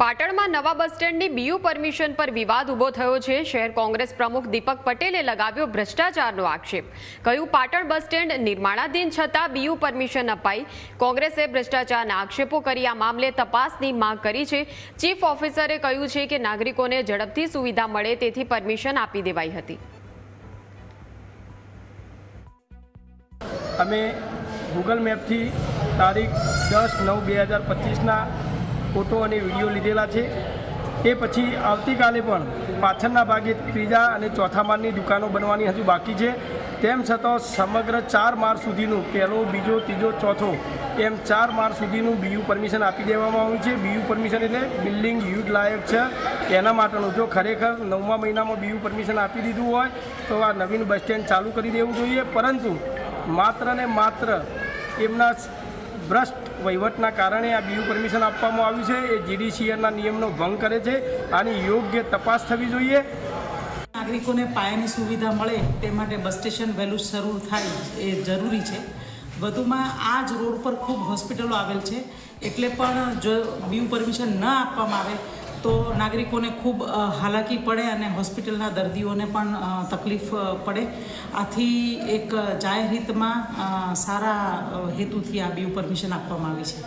પાટણમાં નવા બસ સ્ટેન્ડની BU permission પર વિવાદ ઊભો થયો છે. શહેર કોંગ્રેસ પ્રમુખ દીપક પટેલે લગાવ્યો ભ્રષ્ટાચારનો આક્ષેપ. કહ્યું, પાટણ બસ સ્ટેન્ડ નિર્માણાધીન છતાં બીયુ પરમિશન અપાઈ. કોંગ્રેસે ભ્રષ્ટાચારના આક્ષેપો કરી આ મામલે તપાસની માંગ કરી છે. ચીફ ઓફિસરે કહ્યું છે કે નાગરિકોને ઝડપથી સુવિધા મળે તેથી પરમિશન આપી દેવાઈ હતી. અમે ગૂગલ મેપથી તારીખ દસ નવ બે હજાર પચીસના ફોટો અને વીડિયો લીધેલા છે. એ પછી આવતીકાલે પણ પાછળના ભાગે ત્રીજા અને ચોથા માળની દુકાનો બનવાની હજુ બાકી છે. તેમ છતાં સમગ્ર ચાર માળ સુધીનું પહેલો, બીજો, ત્રીજો, ચોથો એમ ચાર માળ સુધીનું બીયુ પરમિશન આપી દેવામાં આવ્યું છે. બીયુ પરમિશન એટલે બિલ્ડિંગ યુઝ લાયક છે. એના માટેનું જો ખરેખર નવમા મહિનામાં બીયુ પરમિશન આપી દીધું હોય તો આ નવીન બસ સ્ટેન્ડ ચાલુ કરી દેવું જોઈએ. પરંતુ માત્ર ને માત્ર એમના ભ્રષ્ટ વહીવટના કારણે આ બીયુ પરમિશન આપવામાં આવ્યું છે. એ જીડીસીએના નિયમનો ભંગ કરે છે. આની યોગ્ય તપાસ થવી જોઈએ. નાગરિકોને પાયાની સુવિધા મળે તે માટે બસ સ્ટેશન વહેલું શરૂ થાય એ જરૂરી છે. વધુમાં આ જ રોડ પર ખૂબ હોસ્પિટલો આવેલ છે. એટલે પણ જો બીયુ પરમિશન ન આપવામાં આવે તો નાગરિકોને ખૂબ હાલાકી પડે અને હોસ્પિટલના દર્દીઓને પણ તકલીફ પડે. આથી એક જાહેર હિતમાં સારા હેતુથી આ બીયુ પરમિશન આપવામાં આવી છે.